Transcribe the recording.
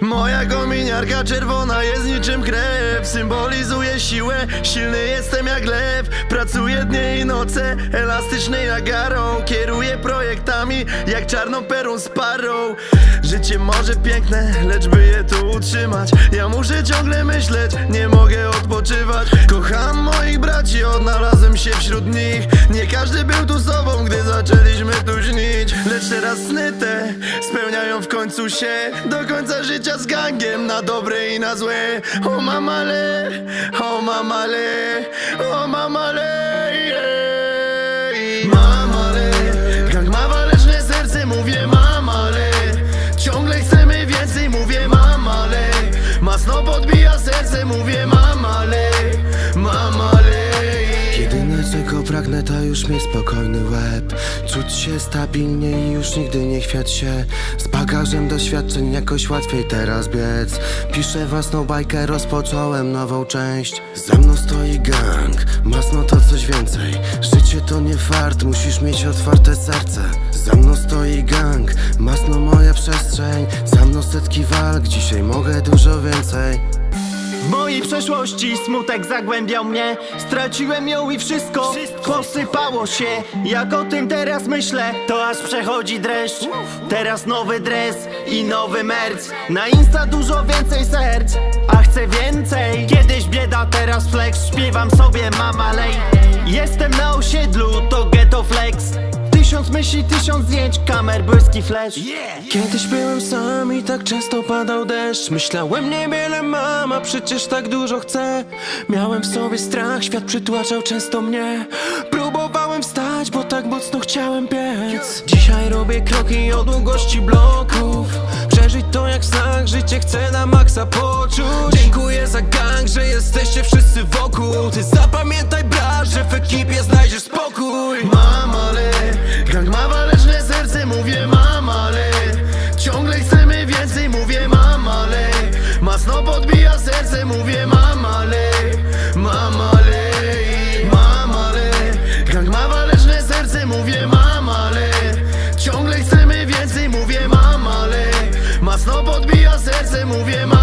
Moja kominiarka czerwona jest niczym krew. Symbolizuje siłę, silny jestem jak lew. Pracuję dnie i noce, elastyczny jak garą. Kieruję projektami jak czarną perą z parą Życie może piękne, lecz by je tu utrzymać. Ja muszę ciągle myśleć, nie mogę odpoczywać. Kocham moich braci, odnalazłem się wśród nich. Nie każdy był tu sobą, gdy zaczęliśmy tu śnić Lecz teraz sny te spełniają w końcu się. Do końca życia z gangiem, na dobre i na złe. O mamale, o mamale, o mamale Masno podbija serce, mówię mamale, mamale Jedyne czego pragnę to już mieć spokojny łeb. Czuć się stabilnie i już nigdy nie chwiać się. Z bagażem doświadczeń jakoś łatwiej teraz biec. Piszę własną bajkę, rozpocząłem nową część. Za mną stoi gang, masno to coś więcej. Życie to nie fart, musisz mieć otwarte serce. Za mną stoi gang, masno moja przestrzeń Mną setki walk, dzisiaj mogę dużo więcej. W mojej przeszłości smutek zagłębiał mnie. Straciłem ją i wszystko, posypało się. Jak o tym teraz myślę, to aż przechodzi dreszcz. Teraz nowy dres i nowy merc. Na Insta dużo więcej serc, a chcę więcej. Kiedyś bieda, teraz flex, śpiewam sobie mama lej. Jestem na osiedlu, to ghetto flex Tysiąc myśli, tysiąc zdjęć, kamer, błyski flash. Kiedyś byłem sam i tak często padał deszcz. Myślałem niewiele mam, a przecież tak dużo chcę. Miałem w sobie strach, świat przytłaczał często mnie. Próbowałem wstać, bo tak mocno chciałem biec Dzisiaj robię kroki o długości bloków. Przeżyć to jak znak, życie chcę na maksa poczuć. Dziękuję za gang, że jesteście wszyscy wokół. Ty Mocno podbija serce, mówię mama lej Mama lej, mama lej Gang ma waleczne serce, mówię mama lej Ciągle chcemy więcej, mówię mama lej Mocno podbija serce, mówię mama